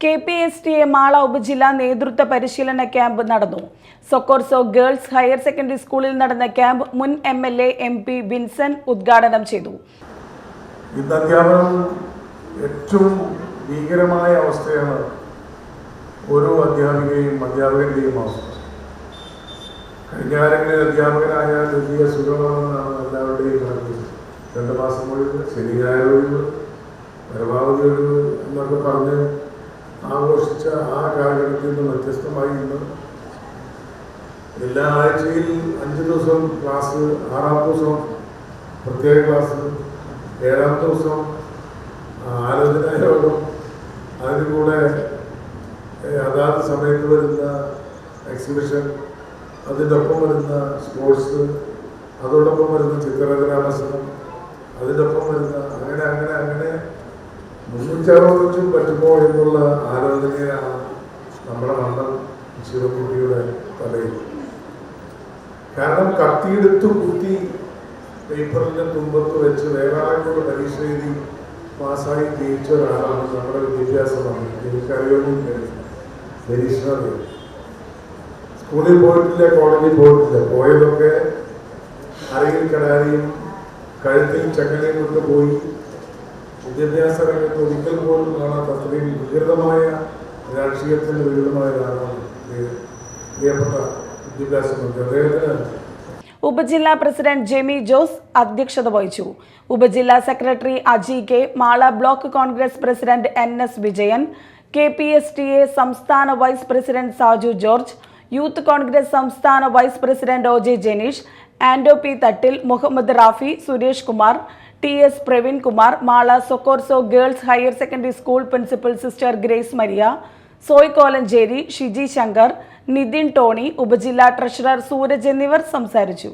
K P S T A Mala ഉപജില്ലാ നേതൃത്വ പരിശീലന ക്യാമ്പ് നടന്നു. സൊക്കോർസോ ഗേൾസ് ഹയർ സെക്കൻഡറി സ്കൂളിൽ നടന്ന ക്യാമ്പ് മുൻ M L A M P Vincent ഉദ്ഘാടനം ചെയ്തു. ഇന്ന് അധ്യാപനം ഏറ്റവും ഭീകരമായ അവസ്ഥയാണ് ഓരോ അധ്യാപികയും അധ്യാപകന്റെയും അവസ്ഥ. കഴിഞ്ഞ കാലങ്ങളിൽ അധ്യാപകനായാൽ വലിയ സുഖമാണെന്നാണ് എല്ലാവരുടെയും കണക്ക് രണ്ട് മാസം ഒഴിവ് ശനിയായ കാലഘട്ടത്തിൽ നിന്ന് വ്യത്യസ്തമായി ഇന്ന് എല്ലാ ആഴ്ചയിൽ അഞ്ച് ദിവസം ക്ലാസ് ആറാം ദിവസം പ്രത്യേക ക്ലാസ് ഏഴാം ദിവസം ആലോചന യോഗം അതിന് കൂടെ അതാത് സമയത്ത് വരുന്ന എക്സിബിഷൻ അതിന്റെ വരുന്ന സ്പോർട്സ് അതോടൊപ്പം വരുന്ന ചിത്രരചനാ മത്സരം അതിന്റെ ഒപ്പം വരുന്ന അങ്ങനെ അങ്ങനെ അങ്ങനെ മുന്നൂറ്ററുപത്തഞ്ചും പറ്റുമോ എന്നുള്ള ആലോചനയാണ് നമ്മുടെ മണ്ണം ശിവകുട്ടിയുടെ തലയിൽ. കാരണം കത്തിയെടുത്ത് കുത്തി പേപ്പറിന്റെ തുമ്പത്ത് വെച്ച് വേറാളോട് പരീക്ഷ എഴുതി പാസ്സായി ജയിച്ച ഒരാളാണ് നമ്മുടെ വിദ്യാഭ്യാസമാണ്. മന്ത്രി എനിക്കറിയുമെന്ന് പരീക്ഷണത് സ്കൂളിൽ പോയിട്ടില്ല കോളേജിൽ പോയിട്ടില്ല. പോയതൊക്കെ അരയിൽ കടാരിയും കഴുത്തിൽ ചങ്ങലയും കൊണ്ട് പോയി വിദ്യാഭ്യാസ രംഗത്ത് ഒരിക്കൽ പോലും കാണാത്ത അത്രയും വികൃതമായ രാഷ്ട്രീയത്തിന് വിരുദ്ധമായ ഒരാളാണ് വിദ്യാഭ്യാസ മന്ത്രി അദ്ദേഹത്തിന് ഉപജില്ലാ പ്രസിഡന്റ് ജെമി ജോസ് അധ്യക്ഷത വഹിച്ചു. ഉപജില്ലാ secretary Aji K Mala block Congress president N S Vijayan K P S T A സംസ്ഥാന vice president Saju George youth Congress സംസ്ഥാന vice president O J Janeesh Anto P Thattil Muhammad Rafi Suresh Kumar T S Praveen Kumar Mala Socorso girls higher secondary school principal sister Grace Maria Soy Kolenchery Shiji Shankar Nithin Tony ഉപജില്ലാ treasurer Sooraj എന്നിവർ സംസാരിച്ചു.